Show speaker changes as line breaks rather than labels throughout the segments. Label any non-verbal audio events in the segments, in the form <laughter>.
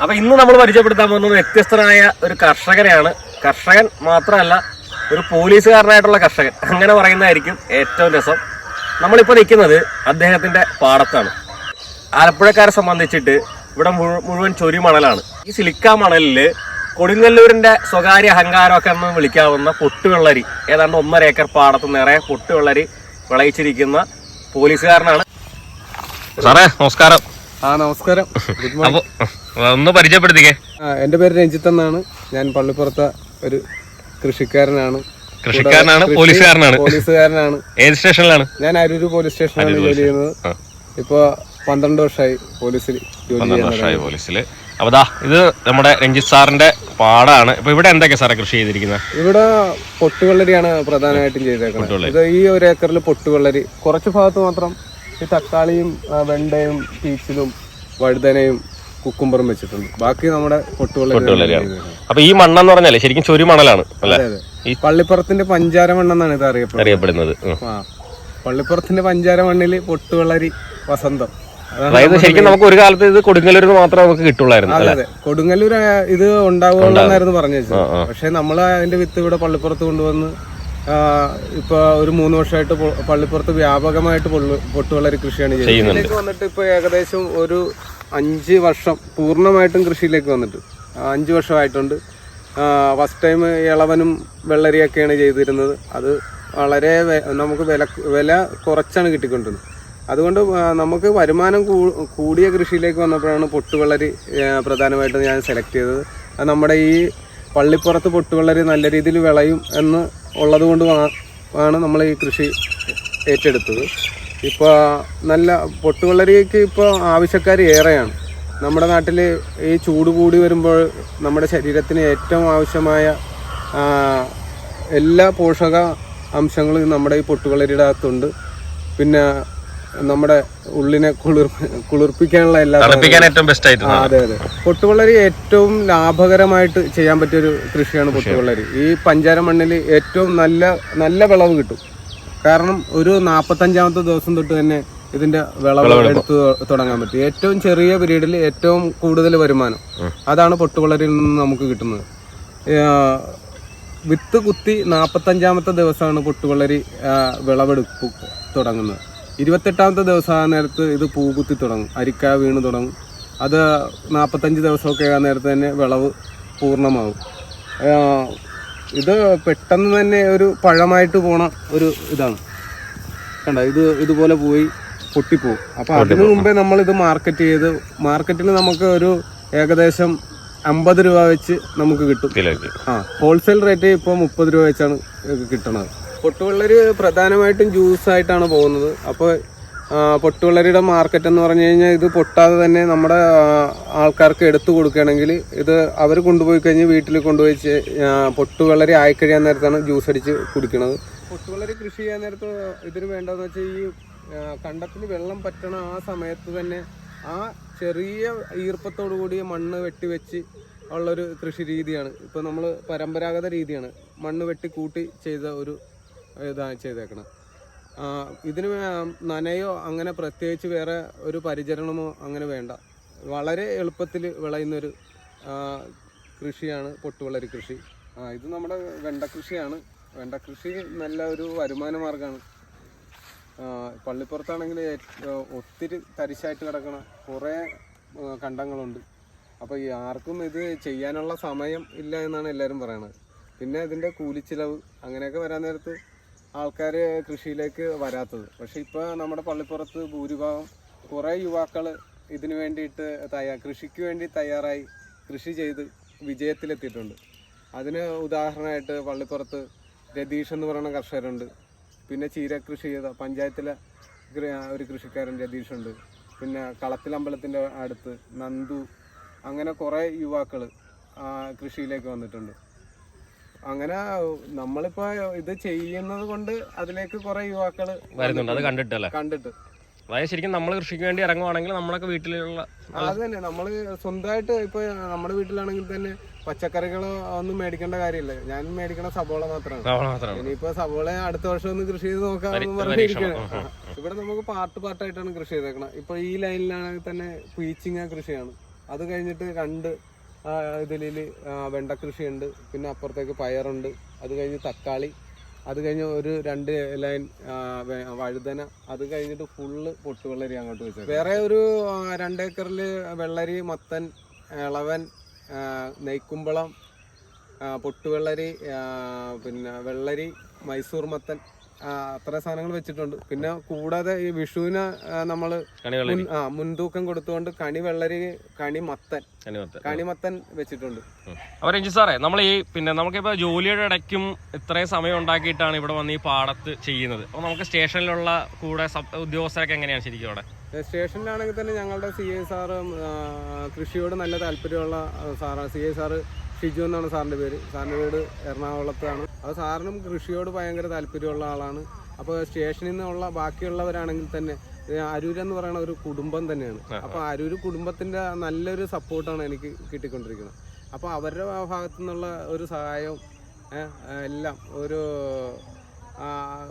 അപ്പൊ ഇന്ന് നമ്മൾ പരിചയപ്പെടുത്താൻ പോകുന്നത് വ്യത്യസ്തനായ ഒരു കർഷകനെയാണ്. കർഷകൻ മാത്രമല്ല ഒരു പോലീസുകാരനായിട്ടുള്ള കർഷകൻ. അങ്ങനെ പറയുന്നതായിരിക്കും ഏറ്റവും രസം. നമ്മളിപ്പോൾ നിൽക്കുന്നത് അദ്ദേഹത്തിന്റെ പാടത്താണ്. ആലപ്പുഴക്കാരെ സംബന്ധിച്ചിട്ട് ഇവിടെ മുഴുവൻ ചൊരി മണലാണ് ഈ സിലിക്ക മണലിൽ കൊടുങ്ങല്ലൂരിന്റെ സ്വകാര്യ അഹങ്കാരമൊക്കെ എന്ന് വിളിക്കാവുന്ന പൊട്ടുവെള്ളരി ഏതാണ്ട് ഒന്നര ഏക്കർ പാടത്ത് നിറയെ പൊട്ടുവെള്ളരി വിളയിച്ചിരിക്കുന്ന പോലീസുകാരനാണ്. സാറേ നമസ്കാരം.
ആ നമസ്കാരം. <laughs> ഗുഡ് മോർണിംഗ്
ഒന്ന് പരിചയപ്പെടുത്തിക്കേ.
ആ എന്റെ പേര് രഞ്ജിത്ത് എന്നാണ്. ഞാൻ പള്ളിപ്പുറത്തെ ഒരു കൃഷിക്കാരനാണ്.
കൃഷിക്കാരനാണ് പോലീസുകാരനാണ്.
പോലീസുകാരനാണ്.
ഏത് സ്റ്റേഷനിലാണ്?
ഞാൻ അരൂര് പോലീസ് സ്റ്റേഷനിലാണ് ജോലി ചെയ്യുന്നത്. ഇപ്പോ പന്ത്രണ്ട് വർഷമായി പോലീസിൽ ജോലി
പന്ത്രണ്ട് വർഷമായി പോലീസിൽ. അപ്പൊ ദാ ഇത് നമ്മുടെ രഞ്ജിത്ത് സാറിന്റെ പാടാണ്. ഇപ്പൊ ഇവിടെ എന്തൊക്കെ സാറേ കൃഷി ചെയ്തിരിക്കുന്നത്?
ഇവിടെ പൊട്ടുവെള്ളരിയാണ് പ്രധാനമായിട്ടും ചെയ്തേക്കുന്നത്. ഇത് ഈ ഒരു ഏക്കറിൽ പൊട്ടുവെള്ളരി കുറച്ച് ഭാഗത്ത് മാത്രം ഈ തക്കാളിയും വെണ്ടയും പീച്ചിലും വഴുതനയും കുക്കുംബറും വെച്ചിട്ടുണ്ട്. ബാക്കി നമ്മുടെ
അപ്പൊ ഈ മണ്ണെന്ന് പറഞ്ഞാലേ ശരിക്കും ചൊരു മണലാണ്
ഈ പള്ളിപ്പുറത്തിന്റെ പഞ്ചാര മണ്ണെന്നാണ് ഇത് അറിയപ്പെടുന്നത്. പള്ളിപ്പുറത്തിന്റെ പഞ്ചാര മണ്ണിൽ പൊട്ടുവെള്ളരി വസന്തം.
അതായത് ശരിക്കും നമുക്ക് ഒരു കാലത്ത് ഇത് കൊടുങ്ങല്ലൂർ മാത്രമേ നമുക്ക് കിട്ടുള്ളായിരുന്നു
അതെ കൊടുങ്ങല്ലൂർ ഇത് ഉണ്ടാവുകയെന്നായിരുന്നു പറഞ്ഞു വെച്ചത്. പക്ഷെ നമ്മൾ അതിന്റെ വിത്ത് ഇവിടെ പള്ളിപ്പുറത്ത് കൊണ്ടുവന്ന് ആ, ഇപ്പൊ ഒരു മൂന്ന് വർഷമായിട്ട് പള്ളിപ്പുറത്ത് വ്യാപകമായിട്ട് പൊട്ടുവളരി കൃഷിയാണ് ചെയ്യുന്നത് ഇതിലേക്ക് വന്നിട്ട് ഇപ്പൊ ഏകദേശം ഒരു അഞ്ച് വർഷം പൂർണമായിട്ടും കൃഷിയിലേക്ക് വന്നിട്ട് അഞ്ച് വർഷമായിട്ടുണ്ട്. ഫസ്റ്റ് ടൈം ഇളവനും വെള്ളരിയൊക്കെയാണ് ചെയ്തിരുന്നത്. അത് വളരെ നമുക്ക് വില വില കുറച്ചാണ് കിട്ടിക്കൊണ്ടിരുന്നത്. അതുകൊണ്ട് നമുക്ക് വരുമാനം കൂടിയ കൃഷിയിലേക്ക് വന്നപ്പോഴാണ് പൊട്ടുവെള്ളരി പ്രധാനമായിട്ടും ഞാൻ സെലക്ട് ചെയ്തത്. നമ്മുടെ ഈ പള്ളിപ്പുറത്ത് പൊട്ടുവെള്ളരി നല്ല രീതിയിൽ വിളയും എന്ന് ഉള്ളത് കൊണ്ട് ആണ് നമ്മൾ ഈ കൃഷി ഏറ്റെടുത്തത്. ഇപ്പോൾ നല്ല പൊട്ടുവെള്ളരിക്ക് ഇപ്പോൾ ആവശ്യക്കാർ ഏറെയാണ്. നമ്മുടെ നാട്ടിൽ ഈ ചൂട് കൂടി വരുമ്പോൾ നമ്മുടെ ശരീരത്തിന് ഏറ്റവും ആവശ്യമായ എല്ലാ പോഷക അംശങ്ങളും നമ്മുടെ ഈ പൊട്ടുവെള്ളരിയുടെ അകത്തുണ്ട്. പിന്നെ നമ്മുടെ ഉള്ളിനെ കുളിർ കുളിർപ്പിക്കാനുള്ള എല്ലാ
ഏറ്റവും ബെസ്റ്റ് ആയിട്ട്
അതെ അതെ. പൊട്ടുവെള്ളരി ഏറ്റവും ലാഭകരമായിട്ട് ചെയ്യാൻ പറ്റിയ ഒരു കൃഷിയാണ് പൊട്ടുവെള്ളരി. ഈ പഞ്ചാര മണ്ണിൽ ഏറ്റവും നല്ല നല്ല വിളവ് കിട്ടും. കാരണം ഒരു നാൽപ്പത്തഞ്ചാമത്തെ ദിവസം തൊട്ട് തന്നെ ഇതിന്റെ വിളവ് എടുത്ത് തുടങ്ങാൻ പറ്റും. ഏറ്റവും ചെറിയ പീരീഡിൽ ഏറ്റവും കൂടുതൽ വരുമാനം അതാണ് പൊട്ടുവെള്ളരിയിൽ നിന്ന് നമുക്ക് കിട്ടുന്നത്. വിത്ത് കുത്തി നാൽപ്പത്തഞ്ചാമത്തെ ദിവസമാണ് പൊട്ടുവെള്ളരി ആ, വിളവെടുപ്പ് തുടങ്ങുന്നത്. ഇരുപത്തെട്ടാമത്തെ ദിവസം ആ നേരത്ത് ഇത് പൂകുത്തി തുടങ്ങും. അരിക്ക വീണ് തുടങ്ങും. അത് നാൽപ്പത്തഞ്ച് ദിവസമൊക്കെ ആ നേരത്ത് തന്നെ വിളവ് പൂർണമാകും. ഇത് പെട്ടെന്ന് തന്നെ ഒരു പഴമായിട്ട് പോണ ഒരു ഇതാണ്. കണ്ട? ഇത് ഇതുപോലെ പോയി പൊട്ടിപ്പോവും. അപ്പോൾ അതിനു മുമ്പേ നമ്മൾ ഇത് മാർക്കറ്റ് ചെയ്ത് മാർക്കറ്റിൽ നമുക്ക് ഒരു ഏകദേശം അമ്പത് രൂപ വെച്ച് നമുക്ക് കിട്ടും. ആ ഹോൾസെയിൽ റേറ്റ് ഇപ്പോൾ മുപ്പത് രൂപ വെച്ചാണ് ഇത് കിട്ടുന്നത് പൊട്ടുവെള്ളരി പ്രധാനമായിട്ടും ജ്യൂസ് ആയിട്ടാണ് പോകുന്നത് അപ്പോൾ പൊട്ടുവെള്ളരിയുടെ മാർക്കറ്റ് എന്ന് പറഞ്ഞു കഴിഞ്ഞാൽ ഇത് പൊട്ടാതെ തന്നെ നമ്മുടെ ആൾക്കാർക്ക് എടുത്തു കൊടുക്കുകയാണെങ്കിൽ ഇത് അവർ കൊണ്ടുപോയി കഴിഞ്ഞ് വീട്ടിൽ കൊണ്ടുപോയി പൊട്ടുവെള്ളരി ആയിക്കഴിയാൻ നേരത്താണ് ജ്യൂസ് അടിച്ച് കുടിക്കുന്നത് പൊട്ടുവെള്ളരി കൃഷി ചെയ്യാൻ നേരത്ത് ഇതിന് വേണ്ടതെന്ന് വെച്ചാൽ ഈ കണ്ടത്തിൽ വെള്ളം പറ്റണ ആ സമയത്ത് തന്നെ ആ ചെറിയ ഈർപ്പത്തോടു കൂടിയ മണ്ണ് വെട്ടിവെച്ച് ഉള്ളൊരു കൃഷി രീതിയാണ്. ഇപ്പോൾ നമ്മൾ പരമ്പരാഗത രീതിയാണ് മണ്ണ് വെട്ടി കൂട്ടി ചെയ്ത ഒരു ഇതാണ് ചെയ്തേക്കണം. ഇതിന് നനയോ അങ്ങനെ പ്രത്യേകിച്ച് വേറെ ഒരു പരിചരണമോ അങ്ങനെ വേണ്ട. വളരെ എളുപ്പത്തിൽ വിളയുന്നൊരു കൃഷിയാണ് പൊട്ടുവളരി കൃഷി. ഇത് നമ്മുടെ വെണ്ട കൃഷിയാണ്. വെണ്ട കൃഷി നല്ല ഒരു വരുമാന മാർഗമാണ്. പള്ളിപ്പുറത്താണെങ്കിൽ ഒത്തിരി തരിശായിട്ട് കിടക്കണ കുറേ കണ്ടങ്ങളുണ്ട്. അപ്പോൾ ഈ ആർക്കും ഇത് ചെയ്യാനുള്ള സമയം ഇല്ല എന്നാണ് എല്ലാവരും പറയണത്. പിന്നെ ഇതിന്റെ കൂലിച്ചിലവ് അങ്ങനെയൊക്കെ വരാൻ നേരത്ത് ആൾക്കാർ കൃഷിയിലേക്ക് വരാത്തത്. പക്ഷേ ഇപ്പോൾ നമ്മുടെ പള്ളിപ്പുറത്ത് ഭൂരിഭാഗം കുറേ യുവാക്കൾ ഇതിനു വേണ്ടിയിട്ട് തയ്യാ കൃഷിക്ക് വേണ്ടി തയ്യാറായി കൃഷി ചെയ്ത് വിജയത്തിലെത്തിയിട്ടുണ്ട്. അതിന് ഉദാഹരണമായിട്ട് പള്ളിപ്പുറത്ത് രതീഷ് എന്ന് പറയുന്ന കർഷകരുണ്ട്. പിന്നെ ചീര കൃഷി ചെയ്ത പഞ്ചായത്തിലെ ഒരു കൃഷിക്കാരൻ രതീഷുണ്ട്. പിന്നെ കളത്തിലമ്പലത്തിന്റെ അടുത്ത് നന്ദു അങ്ങനെ കുറേ യുവാക്കൾ കൃഷിയിലേക്ക് വന്നിട്ടുണ്ട്. അങ്ങനെ നമ്മളിപ്പോ ഇത് ചെയ്യുന്നത് കൊണ്ട് അതിലേക്ക് കുറെ യുവാക്കൾ
വരുന്നുണ്ട്. അത് കണ്ടിട്ടല്ലേ?
കണ്ടിട്ട്.
അതായത് ശരിക്കും നമ്മൾ കൃഷിക്ക് വേണ്ടി ഇറങ്ങുവാണെങ്കിൽ നമ്മളൊക്കെ വീട്ടിലുള്ള
അത് തന്നെ. നമ്മൾ സ്വന്തമായിട്ട് ഇപ്പൊ നമ്മുടെ വീട്ടിലാണെങ്കിൽ തന്നെ പച്ചക്കറികളോ ഒന്നും മേടിക്കേണ്ട കാര്യമില്ല. ഞാൻ മേടിക്കണ സബോള മാത്രമാണ്. ഇനിയിപ്പോ സബോള അടുത്ത വർഷം ഒന്ന് കൃഷി ചെയ്ത് നോക്കാമെന്ന്
ഉം,
ഇവിടെ നമുക്ക് പാർട്ട് പാർട്ടായിട്ടാണ് കൃഷി ചെയ്തേക്കണം ഇപ്പൊ ഈ ലൈനിലാണെങ്കിൽ തന്നെ പീച്ചിങ്ങ കൃഷിയാണ്. അത് കഴിഞ്ഞിട്ട് രണ്ട് ഇതിൽ വെണ്ട കൃഷിയുണ്ട്. പിന്നെ അപ്പുറത്തേക്ക് പയറുണ്ട്. അത് കഴിഞ്ഞ് തക്കാളി. അത് കഴിഞ്ഞ് ഒരു രണ്ട് ലൈൻ വഴുതന. അത് കഴിഞ്ഞിട്ട് ഫുള്ള് പൊട്ടുവെള്ളരി അങ്ങോട്ട് വെച്ചത് വേറെ ഒരു രണ്ടേക്കറിൽ വെള്ളരി മത്തൻ ഇളവൻ നെയ്ക്കുമ്പളം പൊട്ടുവെള്ളരി പിന്നെ വെള്ളരി മൈസൂർ മത്തൻ. അത്ര സാധനങ്ങൾ വെച്ചിട്ടുണ്ട്. പിന്നെ കൂടാതെ ഈ വിഷുവിന് നമ്മൾ ആ മുൻതൂക്കം കൊടുത്തുകൊണ്ട് കണി വെള്ളരി കണി മത്തൻ
കണി
മത്തൻ വെച്ചിട്ടുണ്ട്
അപ്പൊ രഞ്ജി സാറേ നമ്മൾ ഈ പിന്നെ നമുക്കിപ്പോ ജോലിയുടെ ഇടയ്ക്കും ഇത്രയും സമയം ഉണ്ടാക്കിയിട്ടാണ് ഇവിടെ വന്ന് ഈ പാടത്ത് ചെയ്യുന്നത്. അപ്പൊ നമുക്ക് സ്റ്റേഷനിലുള്ള കൂടെ ഉദ്യോഗസ്ഥരൊക്കെ എങ്ങനെയാണ് ശരിക്കും അവിടെ?
സ്റ്റേഷനിലാണെങ്കിൽ തന്നെ ഞങ്ങളുടെ സി ഐ സാറ് കൃഷിയോട് നല്ല താല്പര്യമുള്ള സാറാണ്. സി ഐ സാറ് ഷിജു എന്നാണ് സാറിന്റെ പേര്. സാറിന്റെ വീട് എറണാകുളത്താണ്. അപ്പോൾ സാറിനും കൃഷിയോട് ഭയങ്കര താല്പര്യമുള്ള ആളാണ്. അപ്പോൾ സ്റ്റേഷനിൽ നിന്നുള്ള ബാക്കിയുള്ളവരാണെങ്കിൽ തന്നെ അരൂരെന്ന് പറയുന്ന ഒരു കുടുംബം തന്നെയാണ്. അപ്പോൾ അരൂര് കുടുംബത്തിന്റെ നല്ലൊരു സപ്പോർട്ടാണ് എനിക്ക് കിട്ടിക്കൊണ്ടിരിക്കുന്നത്. അപ്പോൾ അവരുടെ ഭാഗത്തു നിന്നുള്ള ഒരു സഹായവും എല്ലാം ഒരു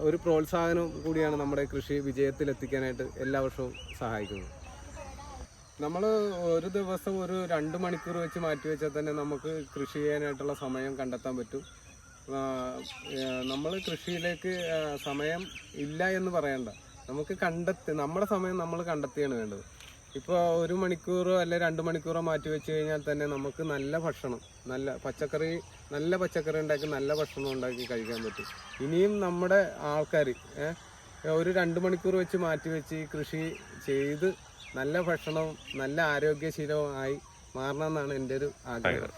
ഒരു പ്രോത്സാഹനവും കൂടിയാണ് നമ്മുടെ കൃഷി വിജയത്തിലെത്തിക്കാനായിട്ട് എല്ലാ വർഷവും സഹായിക്കുന്നത്. നമ്മൾ ഒരു ദിവസം ഒരു രണ്ട് മണിക്കൂർ വെച്ച് മാറ്റി വെച്ചാൽ തന്നെ നമുക്ക് കൃഷി ചെയ്യാനായിട്ടുള്ള സമയം കണ്ടെത്താൻ പറ്റും. നമ്മൾ കൃഷിയിലേക്ക് സമയം ഇല്ല എന്ന് പറയണ്ട. നമുക്ക് കണ്ടെത്തി നമ്മുടെ സമയം നമ്മൾ കണ്ടെത്തിയാണ് വേണ്ടത്. ഇപ്പോൾ ഒരു മണിക്കൂറോ അല്ലെ രണ്ട് മണിക്കൂറോ മാറ്റി വെച്ച് കഴിഞ്ഞാൽ തന്നെ നമുക്ക് നല്ല ഭക്ഷണം നല്ല പച്ചക്കറി നല്ല പച്ചക്കറി ഉണ്ടാക്കി നല്ല ഭക്ഷണം ഉണ്ടാക്കി കഴിക്കാൻ പറ്റും. ഇനിയും നമ്മുടെ ആൾക്കാർ ഒരു രണ്ട് മണിക്കൂർ വെച്ച് മാറ്റി വെച്ച് കൃഷി ചെയ്ത് നല്ല ഭക്ഷണവും നല്ല ആരോഗ്യശീലവും ആയി മാറണമെന്നാണ് എന്റെ ഒരു ആഗ്രഹം.